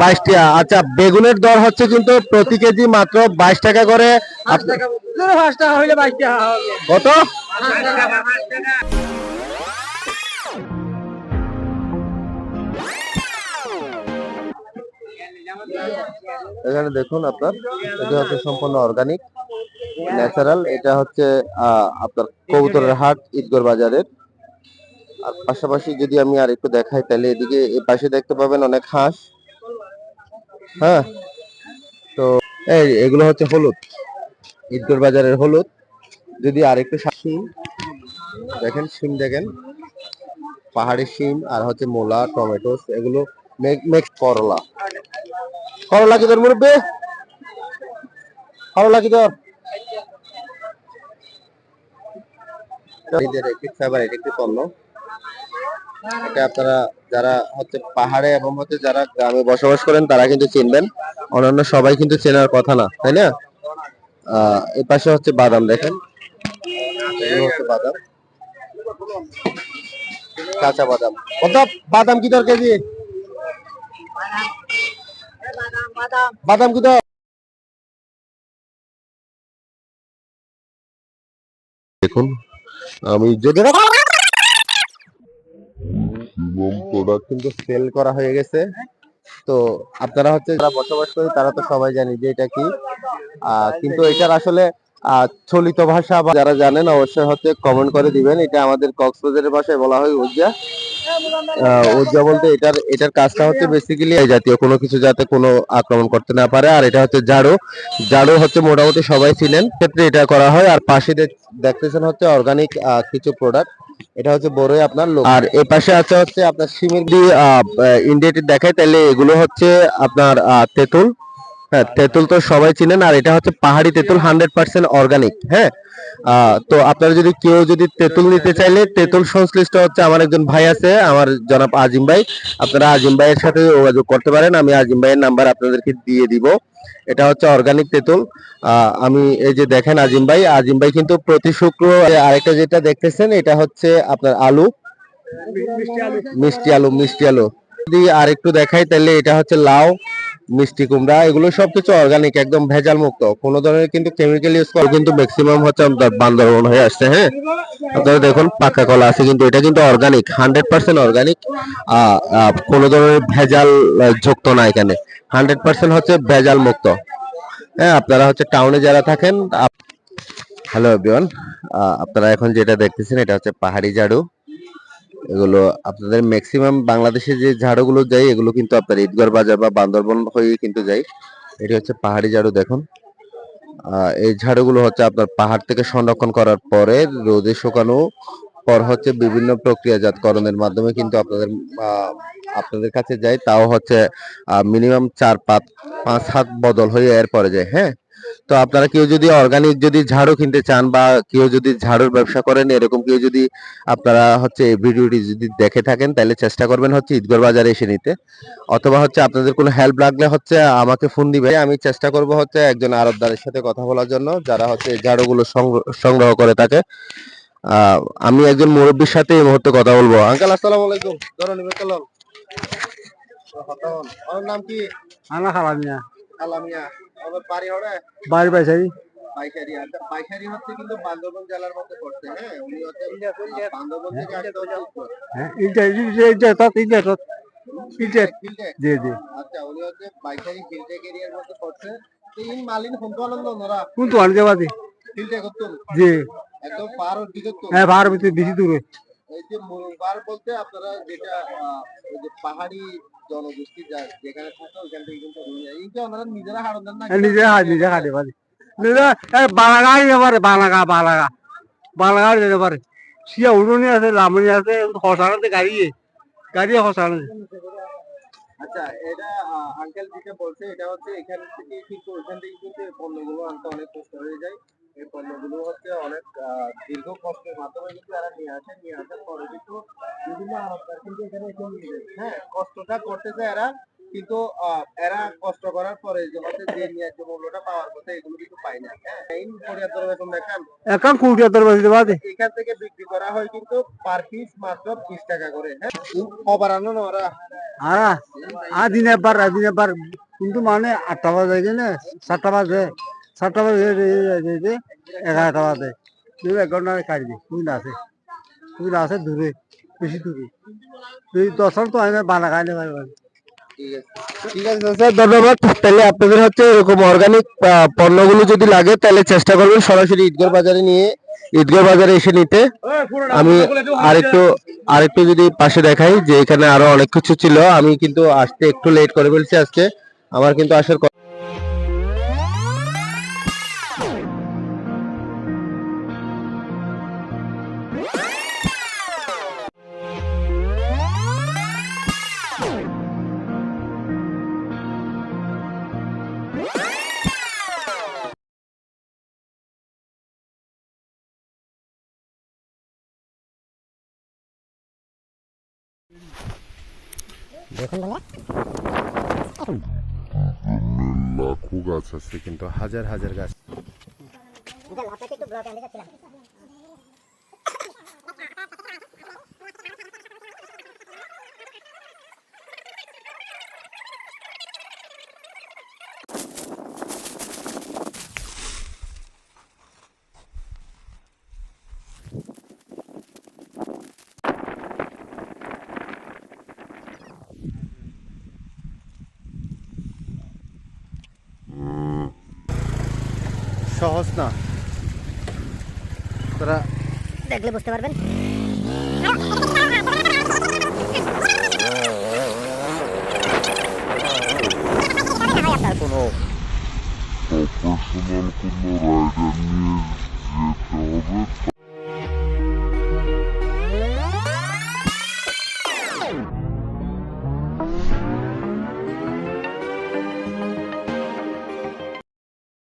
বাইশ টাকা আচ্ছা বেগুনের দর হচ্ছে কিন্তু প্রতি কেজি মাত্র বাইশ টাকা করে। কত? এখানে দেখুন আপনার এটা হচ্ছে সম্পূর্ণ অর্গানিক ন্যাচারাল এটা হচ্ছে আহ, আপনার কবুতরের হাট ঈদগর বাজারের। আর পাশাপাশি যদি আমি আর একটু দেখাই তাহলে এদিকে এই পাশে দেখতে পাবেন অনেক হাঁস। হ্যাঁ? তো এই, এগুলো হচ্ছে হলুদ। ঈদগর বাজারের হলুদ। যদি আরেকটু শিম। দেখেন শিম দেখেন। পাহাড়ি শিম আর হচ্ছে মোলা টমেটো এগুলো করলা। করলা কি তোর মুরব্বী? করলা কি তোর? একটি একটি পণ্য এটা আপনারা যারা হচ্ছে পাহাড়ে এবং হচ্ছে যারা গ্রামে বসবাস করেন, তারা কিন্তু চিনবেন। অন্যান্য সবাই কিন্তু চেনার কথা না, তাই না? আহ এই পাশে হচ্ছে বাদাম, দেখেন। বাদাম। কাঁচা বাদাম। কত বাদাম কি দর কেজি বাদাম কি দর দেখুন, আমি যদি প্রোডাক্ট কিন্তু সেল করা হয়ে গেছে। তো আপনারা হচ্ছে যারা বসবাস করে তারা তো সবাই জানি যে এটা কি। কিন্তু এটার আসলে চলিত ভাষা বা যারা জানেন অবশ্যই হচ্ছে কমেন্ট করে দিবেন। এটা আমাদের কক্সবাজারের ভাষায় বলা হয় উজ্জা। উজ্জা বলতে এটার এটার কাজটা হচ্ছে বেসিক্যালি এই জাতীয় কোনো কিছু যাতে কোনো আক্রমণ করতে না পারে। আর এটা হচ্ছে ঝাড়ু। ঝাড়ু হচ্ছে মোটামুটি সবাই চিনেন। ক্ষেত্রে এটা করা হয়। আর পাশে দেখতেছেন হচ্ছে অর্গানিক কিছু প্রোডাক্ট এটা হচ্ছে বড়ই আপনার লোক। আর এই পাশে আছে হচ্ছে আপনার সিমের ইন্ডিয়াটি দেখায় তাহলে এগুলো হচ্ছে আপনার তেঁতুল। হ্যাঁ তেঁতুল তো সবাই চিনেন, আর এটা হচ্ছে পাহাড়ি তেঁতুল হান্ড্রেড পার্সেন্ট অর্গানিক হ্যাঁ? তো আপনারা যদি কেউ যদি তেঁতুল নিতে চাইলে, তেঁতুল সংশ্লিষ্ট হচ্ছে আমার একজন ভাই আছে, আমার জনাব আজিম ভাই। আপনারা আজিম ভাইয়ের সাথে যোগাযোগ করতে পারেন, আমি আজিম ভাইয়ের নাম্বার আপনাদেরকে দিয়ে দিব। এটা হচ্ছে অর্গানিক তেঁতুল। আমি এই যে দেখেন আজিম ভাই আজিম ভাই কিন্তু প্রতি শুক্র আরেকটা যেটা দেখতেছেন, এটা হচ্ছে আপনার আলু। মিষ্টি আলু মিষ্টি আলু যদি আর একটু দেখাই, তাহলে এটা হচ্ছে লাউ। মিষ্টি কুমড়া, এগুলো সবকিছু অর্গানিক একদম ভেজাল মুক্ত কোনো ধরনের কিন্তু কেমিক্যাল ইউজ করা কিন্তু ম্যাক্সিমাম হচ্ছে আমাদের বান্দরবন হয়ে আসছে হ্যাঁ? আপনারা দেখুন, পাকা কলা আছে, কিন্তু এটা কিন্তু অর্গানিক হান্ড্রেড পার্সেন্ট অর্গানিক কোনো ধরনের ভেজাল যুক্ত না এখানে। হান্ড্রেড পার্সেন্ট হচ্ছে ভেজাল মুক্ত হ্যাঁ আপনারা হচ্ছে টাউনে যারা থাকেন হ্যালো এভরিওয়ান আপনারা এখন যেটা দেখতেছেন, এটা হচ্ছে পাহাড়ি ঝাড়ু। এগুলো আপনাদের ম্যাক্সিমাম বাংলাদেশে যে ঝাড়ুগুলো যায়, এগুলো কিন্তু আপনার ঈদগড় বাজার বা বান্দরবন হয়ে কিন্তু যায়। এটি হচ্ছে পাহাড়ি ঝাড়ু, দেখুন। এই ঝাড়ুগুলো হচ্ছে আপনার পাহাড় থেকে সংরক্ষণ করার পরে রোদে শুকানো, পর হচ্ছে বিভিন্ন প্রক্রিয়াজাতকরণের মাধ্যমে কিন্তু আপনাদের আপনাদের কাছে যায়। তাও হচ্ছে মিনিমাম চার পাঁচ পাঁচ হাত বদল হয়ে এরপরে যায় হ্যাঁ? তো আপনারা কেউ যদি অর্গানিক যদি ঝাড়ু কিনতে চান বা কেউ যদি ঝাড়ুর ব্যবসা করেন এরকম কেউ যদি আপনারা হচ্ছে ভিডিওটি যদি দেখে থাকেন তাহলে চেষ্টা করবেন হচ্ছে ঈদগড় বাজারে এসে নিতে। অথবা হচ্ছে আপনাদের কোনো হেল্প লাগলে হচ্ছে আমাকে ফোন দিবে আমি চেষ্টা করব হচ্ছে একজন আরবদারের সাথে কথা বলার জন্য যারা হচ্ছে ঝাড়ুগুলো সংগ্রহ করে থাকে। আহ, আমি একজন মুরব্বীর সাথে এই মুহূর্তে কথা বলব। আঙ্কেল আসসালামু আলাইকুম। ধরো নিবে চলুন। ওর নাম কি? আনা খালাম না পাইকারি আচ্ছা পাইকারি হচ্ছে কিন্তু বান্দরবান জেলার মধ্যে পড়ছে হ্যাঁ? উনি হচ্ছে বান্দরবান থেকে আসতে হ্যাঁ ইন্টার ইন্টার তত ইন্টার তত জি জি। আচ্ছা উনি হচ্ছে পাইকারি ফিল্ডে এরিয়ার মধ্যে পড়ছে। তো মালিন ফোনটো আনন্দ ওনারা কোন তো আনতে পারি ফিল্ডে করতুম জি। একদম পার দিকে তো হ্যাঁ ভিতরে বেশি দূরে। এই যে বলতে আপনারা যেটা ওই যে পাহাড়ি জনগোষ্ঠী যেখানে থাকে ওইখান থেকে কিন্তু যে ওনারা নিজেরা হারন না নিজে হাত নিজে খাতে পারি। নিজে বালাগা দিতে পারে বালাগা বালাগা। বালাগা দিতে পারে। সিয়া উড়নি আছে লামনি আছে হসানাতে গাড়ি গাড়ি হসানা আচ্ছা এটা আঙ্কেল যেটা বলছে এটা হচ্ছে এখান থেকে কিন্তু ওইখান থেকে কিন্তু পণ্যগুলো আনতে অনেক কষ্ট হয়ে যায়। এই পণ্যগুলো হচ্ছে অনেক দীর্ঘ কষ্টের মাধ্যমে কিন্তু এরা নিয়ে আসে। নিয়ে আসার পরে কিন্তু বিভিন্ন আরবদার কিন্তু এখানে এসে নিয়ে যায়। হ্যাঁ কষ্টটা করতেছে এরা কিন্তু এরা কষ্ট করার পরে যে হচ্ছে যে ন্যায্য মূল্যটা পাওয়ার কথা এগুলো কিন্তু পায় না। হ্যাঁ এই পরিয়াত্তর বেতন দেখান এখন কোটি হাজার বাজে বাজে এখান থেকে বিক্রি করা হয় কিন্তু পার পিস মাত্র বিশ টাকা করে হ্যাঁ। খবর আনো না ওরা। আর আর দিন একবার আর দিন একবার কিন্তু মানে আটটা বাজে কিনে সাতটা বাজে। সাতটা বাজে এগারোটা বাজে। তুই এক ঘণ্টা কাটবি তুই না আছে তুই না আছে দূরে, বেশি দূরে। তুই তো আমি বানা ধন্যবাদ। তাহলে আপনাদের হচ্ছে এরকম অর্গানিক পণ্যগুলো যদি লাগে, তাহলে চেষ্টা করবেন সরাসরি ঈদগাহ বাজারে নিয়ে ঈদগাহ বাজারে এসে নিতে। আমি আরেকটু আরেকটু যদি পাশে দেখাই যে এখানে আরও অনেক কিছু ছিল। আমি কিন্তু আসতে একটু লেট করে ফেলছি আজকে। আমার কিন্তু আসার কথা- লাখো গাছ আছে কিন্তু হাজার হাজার গাছ। সহজ না। তারা দেখলে বুঝতে পারবেন। কোনো রাইডার নিয়ে যেতে হবে।